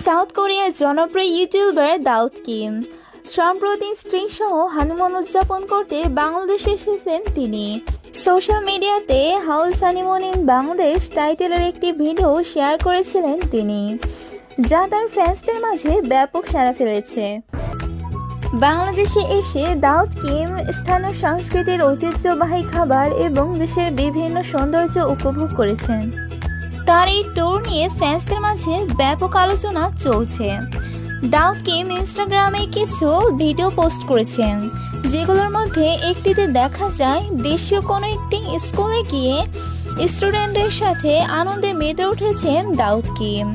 South কোরিয়ার জনপ্রিয় YouTuber Daud Kim. সম্প্রতি স্ত্রী সহ হানিমুন উদযাপন করতে বাংলাদেশে এসেছেন তিনি। সোশ্যাল মিডিয়াতে হাউস হানিমুন ইন বাংলাদেশ টাইটেলের একটি ভিডিও শেয়ার করেছিলেন তিনি, যা তার ফ্যান্সদের মাঝে ব্যাপক সাড়া ফেলেছে। বাংলাদেশে এসে দাউদ কিম স্থানীয় সংস্কৃতির ঐতিহ্যবাহী খাবার এবং দেশের বিভিন্ন সৌন্দর্য উপভোগ করেছেন। তার এই ট্যুর নিয়ে ফ্যান্সদের মাঝে ব্যাপক আলোচনা চলছে। দাউদ কিম ইনস্টাগ্রামে কিছু ভিডিও পোস্ট করেছেন, যেগুলোর মধ্যে একটিতে দেখা যায় দেশীয় কোনো একটি স্কুলে গিয়ে স্টুডেন্টদের সাথে আনন্দে মেতে উঠেছেন দাউদ কিম।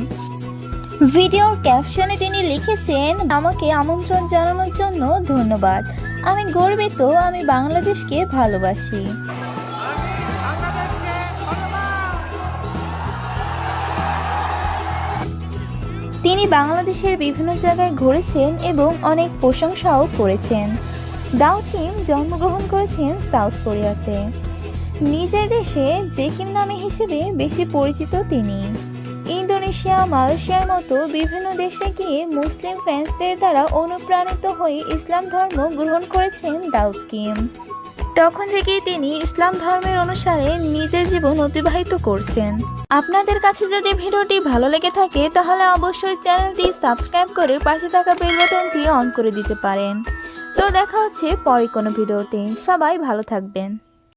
ভিডিওর ক্যাপশনে তিনি লিখেছেন, আমাকে আমন্ত্রণ জানানোর জন্য ধন্যবাদ। আমি গর্বিত, আমি বাংলাদেশকে ভালোবাসি। তিনি বাংলাদেশের বিভিন্ন জায়গায় ঘুরেছেন এবং অনেক প্রশংসাও করেছেন। দাউদ কিম জন্মগ্রহণ করেছেন সাউথ কোরিয়াতে। নিজের দেশে জেকিম নামে হিসেবে বেশি পরিচিত তিনি। ইন্দোনেশিয়া, মালয়েশিয়ার মতো বিভিন্ন দেশে গিয়ে মুসলিম ফ্যান্সদের দ্বারা অনুপ্রাণিত হয়ে ইসলাম ধর্ম গ্রহণ করেছেন দাউদ কিম। তখন থেকেই তিনি ইসলাম ধর্মের অনুসারে নিজের জীবন অতিবাহিত করছেন। আপনাদের কাছে যদি ভিডিওটি ভালো লেগে থাকে, তাহলে অবশ্যই চ্যানেলটি সাবস্ক্রাইব করে পাশে থাকা বেল বাটনটি অন করে দিতে পারেন। তো দেখা হচ্ছে পরে কোনো ভিডিওতে। সবাই ভালো থাকবেন।